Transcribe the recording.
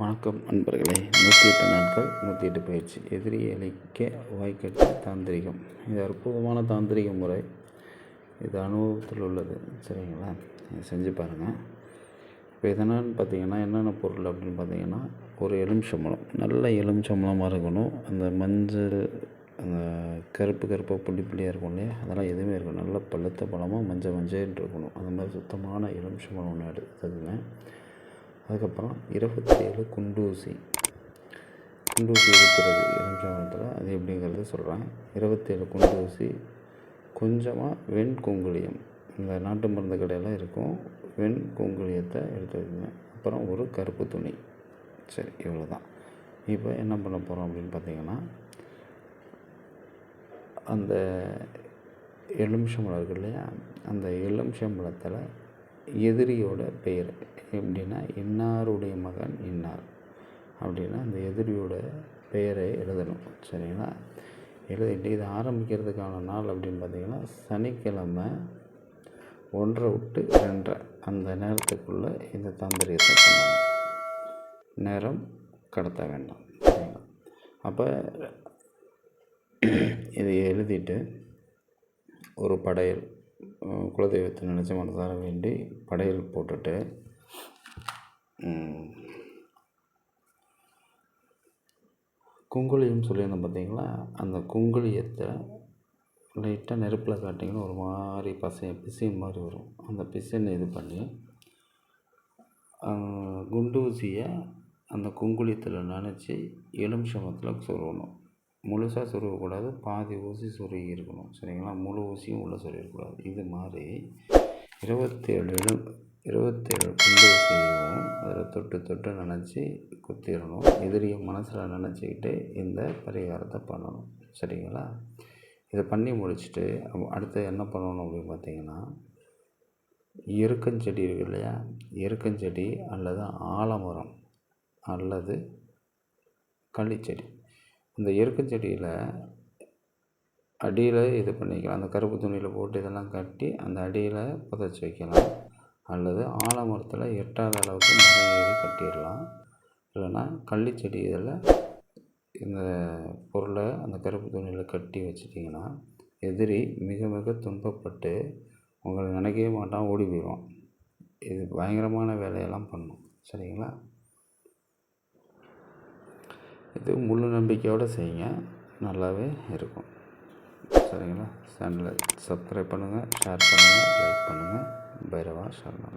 வணக்கம் நண்பர்களே. நூற்றி எட்டு நாட்கள் நூற்றி எட்டு பயிற்சி. எதிரியை அழிக்க வாய்க்கட்டு தாந்திரிகம். இது அற்புதமான தாந்திரிக முறை. இது அனுபவத்தில் உள்ளது சரிங்களா? இதை செஞ்சு பாருங்கள் இப்போ எதனான்னு பார்த்தீங்கன்னா என்னென்ன பொருள் அப்படின்னு பார்த்தீங்கன்னா ஒரு எலுமிச்சம்பழம். நல்ல எலுமிச்சம்பழமாக இருக்கணும். அந்த மஞ்சள் அந்த கருப்பு கருப்பாக புள்ளி புள்ளியாக இருக்கும் இல்லையா? அதெல்லாம் எதுவுமே இருக்கும் நல்ல பழுத்த பழமாக மஞ்சள் மஞ்சள்னு இருக்கணும். அந்த மாதிரி சுத்தமான எலுமிச்சம்பழம் ஒன்று எடுத்துக்கங்க. அதுக்கப்புறம் இருபத்தேழு குண்டூசி. குண்டூசி இருக்கிறது எலுமிச்சம்பழத்தில் அது எப்படிங்கிறது சொல்கிறேன் இருபத்தேழு குண்டூசி கொஞ்சமாக வெண் குங்குளியம். இந்த நாட்டு மருந்து கடையில் இருக்கும். வெண் குங்குளியத்தை எடுத்து வைக்கங்க அப்புறம் ஒரு கருப்பு துணி. சரி இவ்வளோ தான் இப்போ என்ன பண்ண போகிறோம் அப்படின்னு பார்த்தீங்கன்னா அந்த எலுமிச்சம்பழம் இருக்கு இல்லையா? அந்த எலுமிச்சம்பழத்தில் எதிரியோட பெயர் எப்படின்னா இன்னாருடைய மகன் இன்னார். அப்படின்னா அந்த எதிரியோட பெயரை எழுதணும். சரிங்களா? எழுதிட்டு இதை ஆரம்பிக்கிறதுக்கான நாள் அப்படின்னு பார்த்தீங்கன்னா சனிக்கிழமை ஒன்றை விட்டு ரெண்டரை. அந்த நேரத்துக்குள்ளே இந்த தாந்திரியத்தை பண்ணணும். நேரம் கடத்த வேண்டாம். சரிங்களா? அப்போ இதை எழுதிட்டு ஒரு படையல் குலதெய்வத்தை நினச்சி மனதார வேண்டி படையல் போட்டுட்டு குங்குளியம் சொல்லியிருந்தோம் பார்த்தீங்களா? அந்த குங்குளியத்தை லைட்டாக நெருப்பில் காட்டிங்கன்னா ஒரு மாதிரி பசைய பிசின் மாதிரி வரும். அந்த பிசின் இது பண்ணி குண்டூசியை அந்த குங்குளியத்தில் நனைச்சி சமத்தில் சொருகணும். முழுசாக சொருகக்கூடாது பாதி ஊசி சொருகி இருக்கணும் சரிங்களா? முழு ஊசியும் உள்ளே சொருகக்கூடாது இது மாதிரி இருபத்தேழு இருபத்தேழு குண்டு ஊசியையும் அதில் தொட்டு தொட்டு நினச்சி குத்திடணும் எதிரியை மனசில் நினச்சிக்கிட்டு இந்த பரிகாரத்தை பண்ணணும். சரிங்களா? இதை பண்ணி முடிச்சுட்டு அடுத்து என்ன பண்ணணும் அப்படின்னு பார்த்தீங்கன்னா எருக்கஞ்செடி இருக்கு இல்லையா? எருக்கஞ்செடி அல்லது ஆலமரம் அல்லது களிச்செடி. இந்த எருக்கஞ்செடியில் அடியில் இது பண்ணிக்கலாம். அந்த கருப்பு துணியில் போட்டு இதெல்லாம் கட்டி அந்த அடியில் புதைச்சி வைக்கலாம். அல்லது ஆலமரத்தில் எட்டாத அளவுக்கு மரம் ஏறி கட்டிடலாம். இல்லைன்னா கள்ளிச்செடி இதில் இந்த பொருளை அந்த கருப்பு துணியில் கட்டி வச்சிட்டிங்கன்னா எதிரி மிக மிக துன்பப்பட்டு உங்களை நினைக்கவே மாட்டான் ஓடி போயிடுவான். இது பயங்கரமான வேலையெல்லாம் பண்ணும். சரிங்களா? இது முழு நம்பிக்கையோடு செய்யுங்க. நல்லாவே இருக்கும். சரிங்களா? சேனலை சப்ஸ்கிரைப் பண்ணுங்கள் ஷேர் பண்ணுங்கள் லைக் பண்ணுங்கள் பைரவா சரணம்.